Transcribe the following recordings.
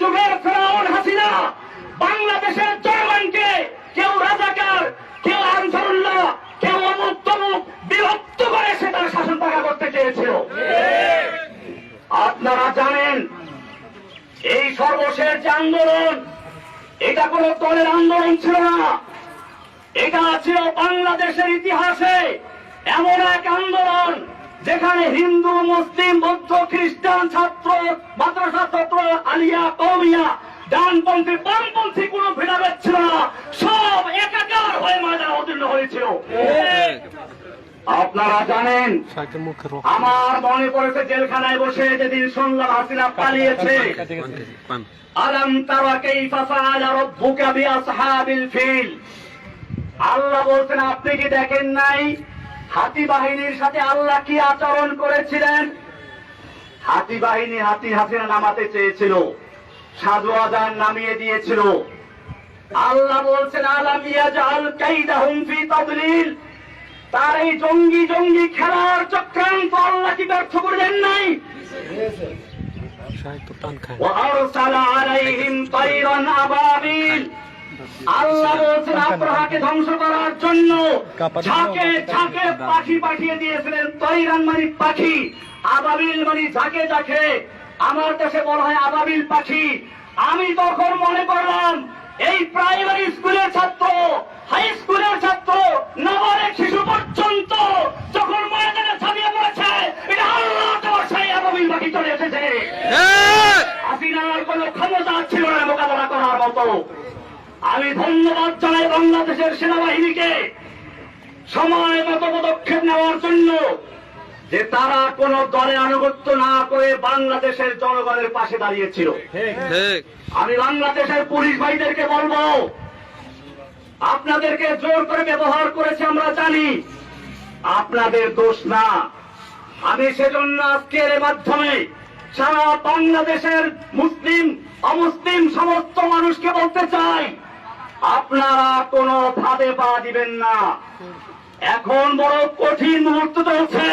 যুগের ফেরাউন হাসিনা, বাংলাদেশের জনগণকে কেউ রাজাকার, কেউ আনসারুল্লাহ, কেউ অমুক তমুক বিভক্ত করে সে তার শাসন পাকা করতে চেয়েছিল। আপনারা জানেন, এই সর্বশেষ যে আন্দোলন, এটা কোন দলের আন্দোলন ছিল না। এটা ছিল বাংলাদেশের ইতিহাসে এমন এক আন্দোলন যেখানে হিন্দু মুসলিম বৌদ্ধ খ্রিস্টান ছাত্র মাদ্রাসা ছাত্র আলিয়া কৌমিয়া ডানপন্থী বামপন্থী কোন ভেদাভেদ ছিল না। সব একাকার হয়ে ময়দানে অতীর্ণ হয়েছিল। আপনারা জানেন আমার মনে পড়েছে জেলখানায় বসে যেদিন শুনলাম হাসিনা পালিয়েছে। আলম তারা কাইফা ফাআলা রাব্বুকা বিআসহাবিল ফিল। আল্লাহ বলছেন আপনি কি দেখেন নাই হাতি বাহিনীর সাথে আল্লাহ কি আচরণ করেছিলেন হাতি বাহিনী হাতি হাসিনা নামাতে চেয়েছিল সাধু আজান নামিয়ে দিয়েছিল আল্লাহ বলছেন আলাম ইয়াজআল কাইদাহুম ফি তাদলিল তার এই জঙ্গি জঙ্গি খেলার চক্রান্ত আল্লাহ কি ব্যর্থ করে দেন নাই শাক তো টান খায় وأرسل عليهم طيرا أبابيل আল্লাহ বলছেন আব্রাহাকে ধ্বংস করার জন্য ঝাঁকে ঝাঁকে পাখি পাঠিয়ে দিয়েছিলেন তৈরান মানে পাখি আবাবিল মানে ঝাঁকে ঝাঁকে। আমার দেশে বলা হয় আবাবিল পাখি। আমি তখন মনে করলাম এই প্রাইমারি স্কুলের ছাত্র হাই স্কুলের ছাত্র নগরের শিশু পর্যন্ত যখন ময়দানে ছাপিয়ে পড়েছে এটা আল্লাহ তোমার সেই আবাবিল পাখি চলে এসেছে। হাসিনার কোন ক্ষমতা ছিল না মোকাবেলা করার মতো। আমি ধন্যবাদ জানাই বাংলাদেশের সেনাবাহিনীকে সময় মতো পদক্ষেপ নেওয়ার জন্য যে তারা কোন দলে আনুগত্য না করে বাংলাদেশের জনগণের পাশে দাঁড়িয়েছিল। আমি বাংলাদেশের পুলিশ ভাইদেরকে বলব আপনাদেরকে জোর করে ব্যবহার করেছে আমরা জানি। আপনাদের দোষ না। আমি সেজন্য আজকের মাধ্যমে সারা বাংলাদেশের মুসলিম অমুসলিম সমস্ত মানুষকে বলতে চাই আপনারা কোনো ভাবে পা দিবেন না। এখন বড় কঠিন মুহূর্ত চলছে।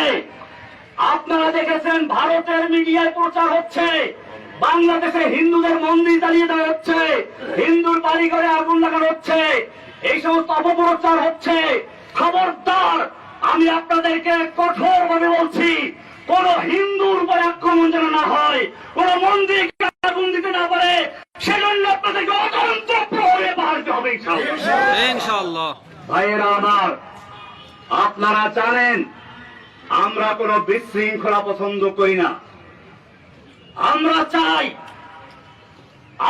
আপনারা দেখেছেন ভারতের মিডিয়ায় প্রচার হচ্ছে। বাংলাদেশে হিন্দুদের মন্দির জ্বালিয়ে দেওয়া হচ্ছে। হিন্দুর বাড়ি ঘরে আগুন লাগানো হচ্ছে। এই সমস্ত অপপ্রচার হচ্ছে। খবরদার, আমি আপনাদেরকে কঠোর ভাবে বলছি, কোন হিন্দুর উপরে আক্রমণ যেন না হয়, কোন মন্দির আগুন দিতে না পারে, সেজন্য আপনাদেরকে আমার, আপনারা জানেন, আমরা কোনো বিশৃঙ্খলা পছন্দ করি না। আমরা চাই,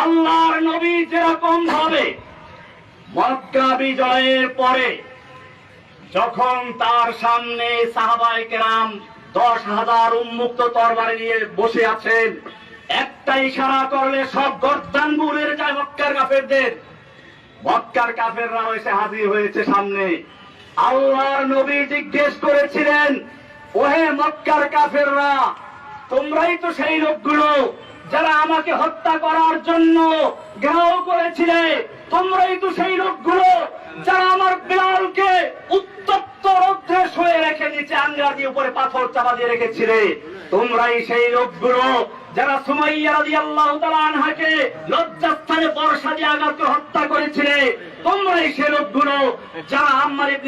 আল্লাহর নবী যেরকম ভাবে মক্কা বিজয়ের পরে যখন তার সামনে সাহাবাই কেরাম দশ হাজার উন্মুক্ত তরবারি নিয়ে বসে আছেন, একটা ইশারা করলে সব গর্দান বুড়ের যায় মক্কার কাফেরদের মক্কার কাফেররা এসে হাজির হয়েছে সামনে। আল্লাহর নবী জিজ্ঞেস করেছিলেন, ওহে মক্কার কাফেররা, তোমরাই তো সেই লোকগুলো যারা আমাকে হত্যা করার জন্য ঘেরাও করেছিলে। তোমরাই তো সেই লোকগুলো যারা আমার বিলালকে উত্তপ্ত রৌদ্রে শুয়ে রেখে নিচে আঙ্গার দিয়ে উপরে পাথর চাপা দিয়ে রেখেছিলে। তোমরাই সেই লোকগুলো যারা সুমাইয়া রাদিয়াল্লাহু তাআলা আনহাকে লজ্জাস্থানে বর্ষা দিয়ে আঘাত হত্যা করেছিলে, তোমরাই সে লোকগুলো যারা আম্মার ইবনে